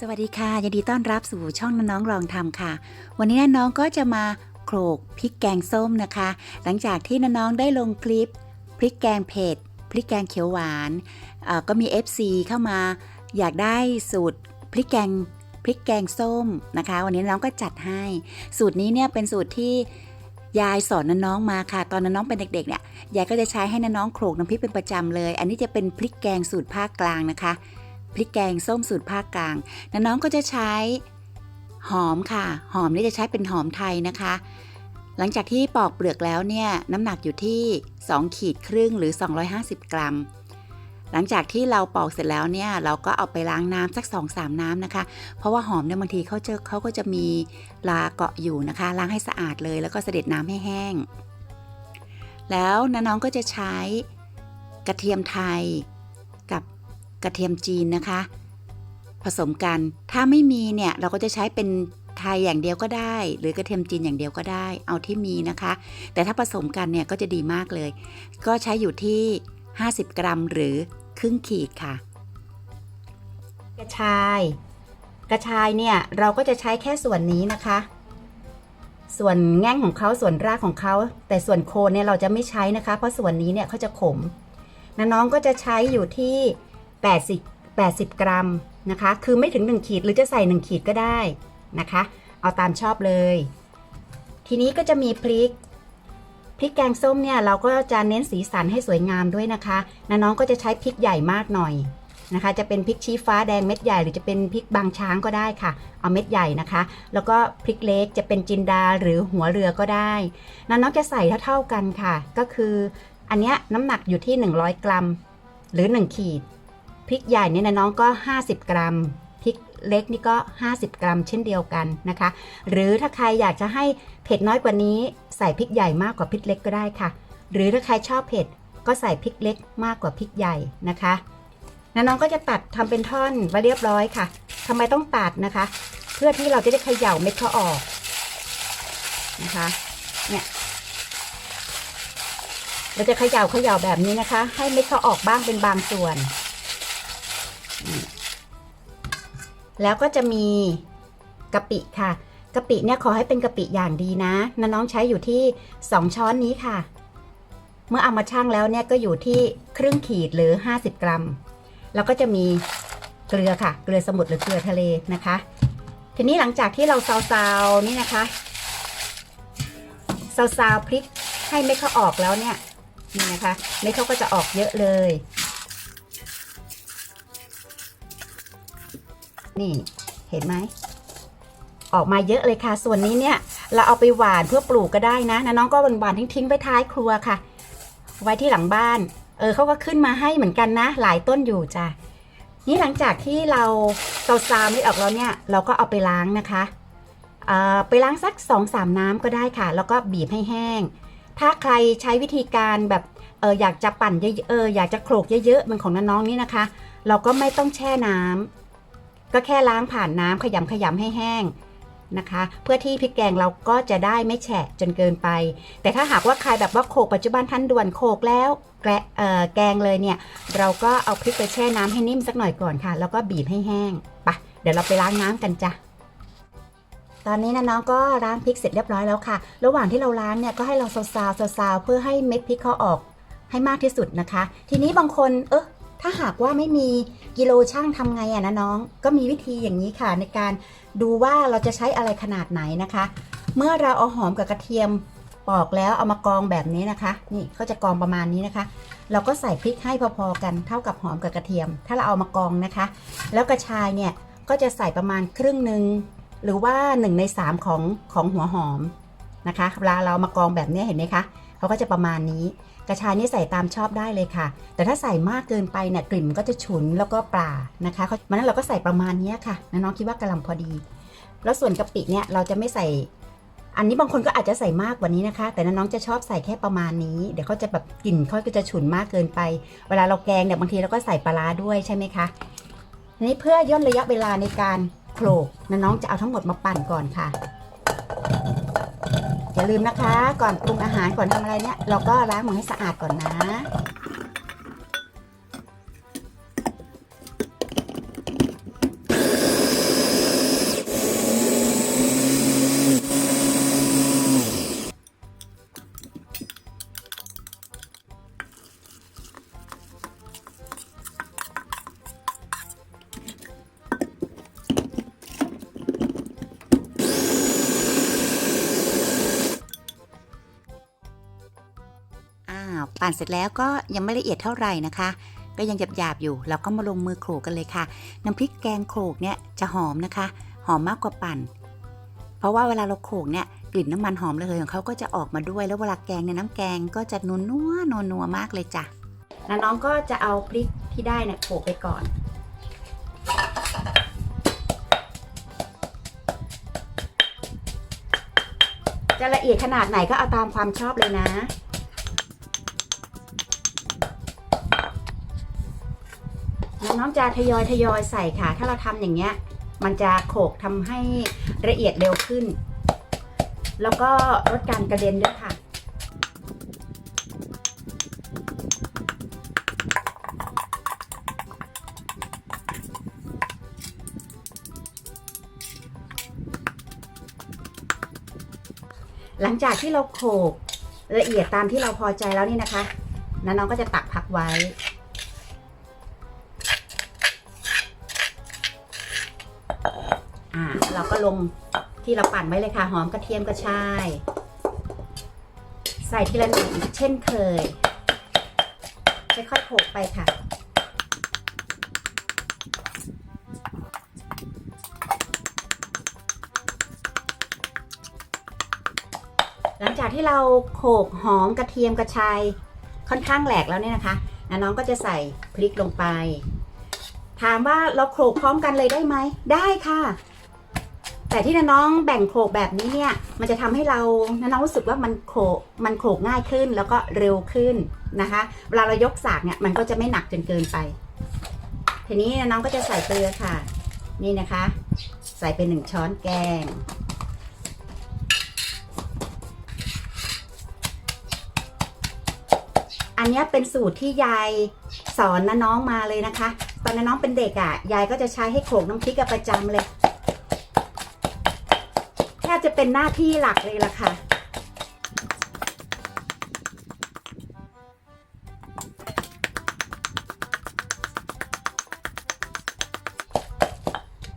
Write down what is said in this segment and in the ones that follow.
สวัสดีค่ะยินดีต้อนรับสู่ช่องน้องๆลองทำค่ะ วันนี้น้องก็จะมาโขลกพริกแกงส้มนะคะ หลังจากที่น้องได้ลงคลิปพริกแกงเผ็ดพริกแกงเขียวหวานก็มี FC เข้ามาอยากได้สูตรพริกแกงพริกแกงส้มนะคะ วันนี้น้องก็จัดให้ สูตรนี้เนี่ยเป็นสูตรที่ยายสอนน้องมาค่ะ ตอนน้องเป็นเด็กๆเนี่ยยายก็จะใช้ให้น้องโขลกน้ำพริกเป็นประจำเลย อันนี้จะเป็นพริกแกงสูตรภาคกลางนะคะ พริกแกงส้มสูตรภาคกลางน้องๆก็จะใช้หอมค่ะ หอมนี่จะใช้เป็นหอมไทยนะคะ หลังจากที่ปอกเปลือกแล้วเนี่ยน้ำหนักอยู่ที่ 2 ขีดครึ่งหรือ 250 กรัม หลังจากที่เราปอกเสร็จแล้วเนี่ยเราก็เอาไปล้างน้ำสัก 2-3 น้ำนะคะ เพราะว่าหอมเนี่ยบางทีเขาจะเขาก็จะมีลาเกาะอยู่นะคะ ล้างให้สะอาดเลยแล้วก็เสด็จน้ำให้แห้ง แล้วน้องๆก็จะใช้กระเทียมไทย กระเทียมจีนนะคะ ผสมกันถ้าไม่มีเนี่ยเราก็จะใช้เป็นไทยอย่างเดียวก็ได้ หรือกระเทียมจีนอย่างเดียวก็ได้ เอาที่มีนะคะ แต่ถ้าผสมกันเนี่ยก็จะดีมากเลย ก็ใช้อยู่ที่ 50 กรัมหรือครึ่งขีดค่ะ กระชาย กระชายเนี่ยเราก็จะใช้แค่ส่วนนี้นะคะ ส่วนแง่งของเขาส่วนรากของเขา แต่ส่วนโคนเนี่ยเราจะไม่ใช้นะคะ เพราะส่วนนี้เนี่ยเขาจะขมน,น้องก็จะใช้อยู่ที่ 80 80 กรัมนะคะ คือไม่ถึง 1 ขีดหรือจะใส่ 1 ขีดก็ได้นะคะ เอาตามชอบเลย ทีนี้ก็จะมีพริก พริกแกงส้มเนี่ยเราก็จะเน้นสีสันให้สวยงามด้วยนะคะนน้องก็จะใช้พริกใหญ่มากหน่อยนะคะ จะเป็นพริกชี้ฟ้าแดงเม็ดใหญ่หรือจะเป็นพริกบางช้างก็ได้ค่ะ เอาเม็ดใหญ่นะคะ แล้วก็พริกเล็กจะเป็นจินดาหรือหัวเรือก็ได้นน้องจะใส่เท่าๆกันค่ะ ก็คืออันเนี้ยน้ำหนักอยู่ที่ 100 กรัม หรือ 1 ขีด พริกใหญ่เนี่ยนะน้องก็ 50 กรัมพริกเล็กนี่ก็ 50 กรัมเช่นเดียวกันนะคะ หรือถ้าใครอยากจะให้เผ็ดน้อยกว่านี้ ใส่พริกใหญ่มากกว่าพริกเล็กก็ได้ค่ะ หรือถ้าใครชอบเผ็ดก็ใส่พริกเล็กมากกว่าพริกใหญ่นะคะแล้วน้องก็จะตัดทำเป็นท่อนไว้เรียบร้อยค่ะทำไมต้องตัดนะคะ เพื่อที่เราจะได้เขย่าเม็ดเขาออกนะคะ เนี่ยเราจะเขย่าเขย่าแบบนี้นะคะ ให้เม็ดเขาออกบ้างเป็นบางส่วน แล้วก็จะมีกะปิค่ะกะปิเนี่ยขอให้เป็นกะปิอย่างดีนะน,น้องใช้อยู่ที่ 2 ช้อนนี้ค่ะ เมื่อเอามาชั่งแล้วเนี่ยก็อยู่ที่ครึ่งขีดหรือ 50 กรัม แล้วก็จะมีเกลือค่ะ เกลือสมุทรหรือเกลือทะเลนะคะ ทีนี้หลังจากที่เราซาวๆนี่นะคะซาวๆพริกให้เม็ดเขาออกแล้วเนี่ยนี่นะคะเม็ดเขาก็จะออกเยอะเลย นี่เห็นไหมออกมาเยอะเลยค่ะ ส่วนนี้เนี่ย เราเอาไปหวานเพื่อปลูกก็ได้นะนะน้องก็หวานทิ้งๆไปท้ายครัวค่ะ ไว้ที่หลังบ้าน เออเขาก็ขึ้นมาให้เหมือนกันนะ หลายต้นอยู่จ้ะนี่หลังจากที่เราเซาซามนี่ออกแล้วเนี่ย เราก็เอาไปล้างนะคะเอ่อไปล้างสัก2อสามน้ำก็ได้ค่ะ แล้วก็บีบให้แห้ง ถ้าใครใช้วิธีการแบบเอออยากจะปั่นเยอะๆเอออยากจะโขลกเยอะๆเหมันของน้องๆนี่นะคะ เราก็ไม่ต้องแช่น้ำ ก็แค่ล้างผ่านน้ำขยำขยำให้แห้งนะคะ เพื่อที่พริกแกงเราก็จะได้ไม่แฉะจนเกินไป แต่ถ้าหากว่าใครแบบว่าโขกปัจจุบันทันด่วนโขกแล้วแกะเอ่อแกงเลยเนี่ย เราก็เอาพริกไปแช่น้ำให้นิ่มสักหน่อยก่อนค่ะ แล้วก็บีบให้แห้งไปะเดี๋ยวเราไปล้างน้ำกันจ้ะตอนนี้นะน้องก็ล้างพริกเสร็จเรียบร้อยแล้วค่ะ ระหว่างที่เราล้างเนี่ยก็ให้เราซาวๆซาวๆเพื่อให้เม็ดพริกเขาออกให้มากที่สุดนะคะ ทีนี้บางคนเออ ถ้าหากว่าไม่มีกิโลช่างทำไงอะนะน้อง ก็มีวิธีอย่างนี้ค่ะ ในการดูว่าเราจะใช้อะไรขนาดไหนนะคะ เมื่อเราเอาหอมกับกระเทียมปอกแล้วเอามากองแบบนี้นะคะ นี่เขาจะกองประมาณนี้นะคะ เราก็ใส่พริกให้พอๆกันเท่ากับหอมกับกระเทียม ถ้าเราเอามากองนะคะ แล้วกระชายเนี่ยก็จะใส่ประมาณครึ่งหนึ่งหรือว่า1ใน3ของของหัวหอมนะคะเวลาเรามากองแบบนี้เห็นไหมคะเขาก็จะประมาณนี้ กระชายนี่ใส่ตามชอบได้เลยค่ะ แต่ถ้าใส่มากเกินไปเนี่ยกลิ่นก็จะฉุนแล้วก็ปลานะคะเพราะฉะนั้นเราก็ใส่ประมาณนี้ค่ะน้องคิดว่ากำลังพอดี แล้วส่วนกะปิเนี่ยเราจะไม่ใส่ อันนี้บางคนก็อาจจะใส่มากกว่านี้นะคะ แต่น้องๆจะชอบใส่แค่ประมาณนี้ เดี๋ยวเขาจะแบบกลิ่นเขาก็จะฉุนมากเกินไป เวลาเราแกงเนี่ยบางทีเราก็ใส่ปลาด้วยใช่ไหมคะนี้เพื่อย่นระยะเวลาในการโขลกนะน้องจะเอาทั้งหมดมาปั่นก่อนค่ะ อย่าลืมนะคะ ก่อนปรุงอาหารก่อนทำอะไรเนี่ย เราก็ล้างมือให้สะอาดก่อนนะ ปั่นเสร็จแล้วก็ยังไม่ละเอียดเท่าไหร่นะคะ ก็ยังหยาบๆอยู่เราก็มาลงมือโขลกกันเลยค่ะ น้ำพริกแกงโขลกเนี่ยจะหอมนะคะ หอมมากกว่าปั่น เพราะว่าเวลาเราโขลกเนี่ยกลิ่นน้ำมันหอมระเหยของเขาก็จะออกมาด้วยแล้วเวลาแกงเนี่ยน้ำแกงก็จะนัวนัวนัวนัวมากเลยจ้ะแล้วน้องก็จะเอาพริกที่ได้เนี่ยโขลกไปก่อนจะละเอียดขนาดไหนก็เอาตามความชอบเลยนะ น้องจะทยอยทยอยใส่ค่ะ ถ้าเราทำอย่างเงี้ย มันจะโขกทำให้ละเอียดเร็วขึ้น แล้วก็ลดการกระเด็นด้วยค่ะหลังจากที่เราโขกละเอียดตามที่เราพอใจแล้วนี่นะคะน้องก็จะตักพักไว้ อ่า เราก็ลงที่เราปั่นไว้เลยค่ะ หอมกระเทียมกระชาย ใส่ทีละหนึ่งเช่นเคยค่อยๆโขลกไปค่ะ หลังจากที่เราโขลกหอมกระเทียมกระชายค่อนข้างแหลกแล้วเนี่ยนะคะน้องก็จะใส่พริกลงไป ถามว่าเราโขลกพร้อมกันเลยได้ไหม ได้ค่ะ แต่ที่น้องแบ่งโขลกแบบนี้เนี่ย มันจะทำให้เราน้องรู้สึกว่ามันโขกมันโขกง่ายขึ้นแล้วก็เร็วขึ้นนะคะ เวลาเรายกสากเนี่ยมันก็จะไม่หนักจนเกินไป ทีนี้น้องก็จะใส่เกลือค่ะ นี่นะคะ ใส่เป็นหนึ่งช้อนแกง อันนี้เป็นสูตรที่ยายสอนนะน้องมาเลยนะคะ ตอนน้นน้องเป็นเด็กอะ่ะ ยายก็จะใช้ให้โขกน้ำพริกกับประจำเลย จะเป็นหน้าที่หลักเลยล่ะค่ะ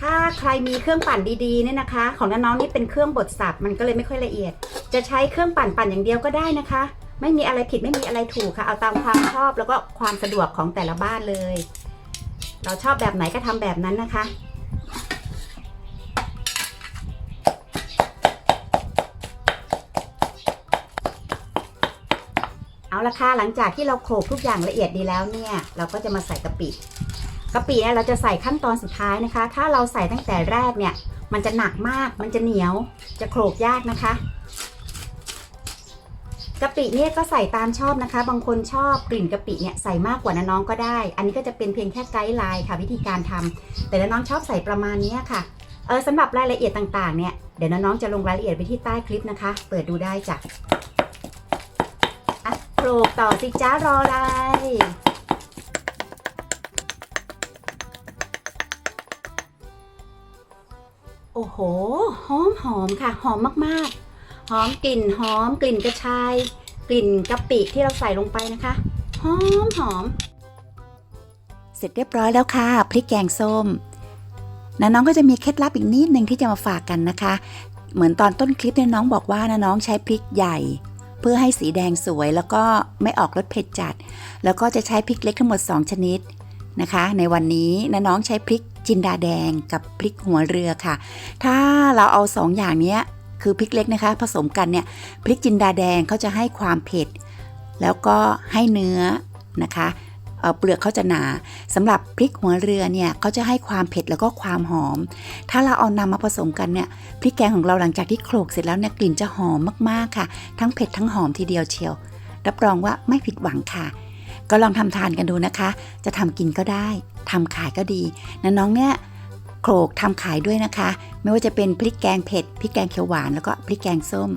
ถ้าใครมีเครื่องปั่นดีๆเนี่ยนะคะ ของน้องๆนี่เป็นเครื่องบดสับมันก็เลยไม่ค่อยละเอียด จะใช้เครื่องปั่นปั่นอย่างเดียวก็ได้นะคะ ไม่มีอะไรผิดไม่มีอะไรถูกค่ะ เอาตามความชอบแล้วก็ความสะดวกของแต่ละบ้านเลย เราชอบแบบไหนก็ทำแบบนั้นนะคะ ละค่ะหลังจากที่เราโขลกทุกอย่างละเอียดดีแล้วเนี่ย เราก็จะมาใส่กะปิกะปิเนี่ยเราจะใส่ขั้นตอนสุดท้ายนะคะ ถ้าเราใส่ตั้งแต่แรกเนี่ย มันจะหนักมาก มันจะเหนียว จะโขลกยากนะคะกะปิเนี่ยก็ใส่ตามชอบนะคะ บางคนชอบกลิ่นกะปิเนี่ยใส่มากกว่านะน้องก็ได้ อันนี้ก็จะเป็นเพียงแค่ไกด์ไลน์ค่ะ วิธีการทำแต่น้องชอบใส่ประมาณนี้ค่ะ เออสำหรับรายละเอียดต่างๆเนี่ย เดี๋ยวน้องจะลงรายละเอียดไว้ที่ใต้คลิปนะคะ เปิดดูได้จ้ะ อะโขลกต่อสิจ้ารออะไร โอ้โห หอมหอมค่ะ หอมมากๆ หอมกลิ่นหอมกลิ่นกระชาย กลิ่นกะปิที่เราใส่ลงไปนะคะ หอมหอม เสร็จเรียบร้อยแล้วค่ะ พริกแกงส้มนะน้องก็จะมีเคล็ดลับอีกนิดนึงที่จะมาฝากกันนะคะ เหมือนตอนต้นคลิปเนี่ยน้องบอกว่านะน้องใช้พริกใหญ่ เพื่อให้สีแดงสวยแล้วก็ไม่ออกรสเผ็ดจัด แล้วก็จะใช้พริกเล็กทั้งหมด 2 ชนิดนะคะ ในวันนี้นะน้องใช้พริกจินดาแดงกับพริกหัวเรือค่ะ ถ้าเราเอาสองอย่างนี้คือพริกเล็กนะคะ ผสมกันเนี่ยพริกจินดาแดงเขาจะให้ความเผ็ด แล้วก็ให้เนื้อนะคะ เปลือกเขาจะหนาสำหรับพริกหัวเรือเนี่ยเขาจะให้ความเผ็ดแล้วก็ความหอม ถ้าเราเอานำมาผสมกันเนี่ยพริกแกงของเราหลังจากที่โขลกเสร็จแล้วเนี่ยกลิ่นจะหอมมากๆค่ะ ทั้งเผ็ดทั้งหอมทีเดียวเชียว รับรองว่าไม่ผิดหวังค่ะ ก็ลองทำทานกันดูนะคะ จะทำกินก็ได้ทำขายก็ดีนะน้องเนี่ยโขลกทำขายด้วยนะคะ ไม่ว่าจะเป็นพริกแกงเผ็ดพริกแกงเขียวหวานแล้วก็พริกแกงส้ม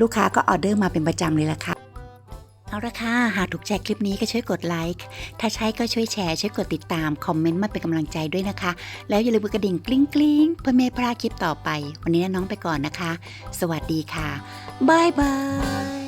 ลูกค้าก็ออเดอร์มาเป็นประจำเลยล่ะค่ะ เอาละค่ะ หากถูกใจคลิปนี้ก็ช่วยกดไลค์ ถ้าใช่ก็ช่วยแชร์ ช่วยกดติดตาม คอมเมนต์มาเป็นกำลังใจด้วยนะคะ แล้วอย่าลืมกดกระดิ่งกลิ้งกลิ้งเพื่อไม่พลาดคลิปต่อไป วันนี้น้องไปก่อนนะคะ สวัสดีค่ะ บายบาย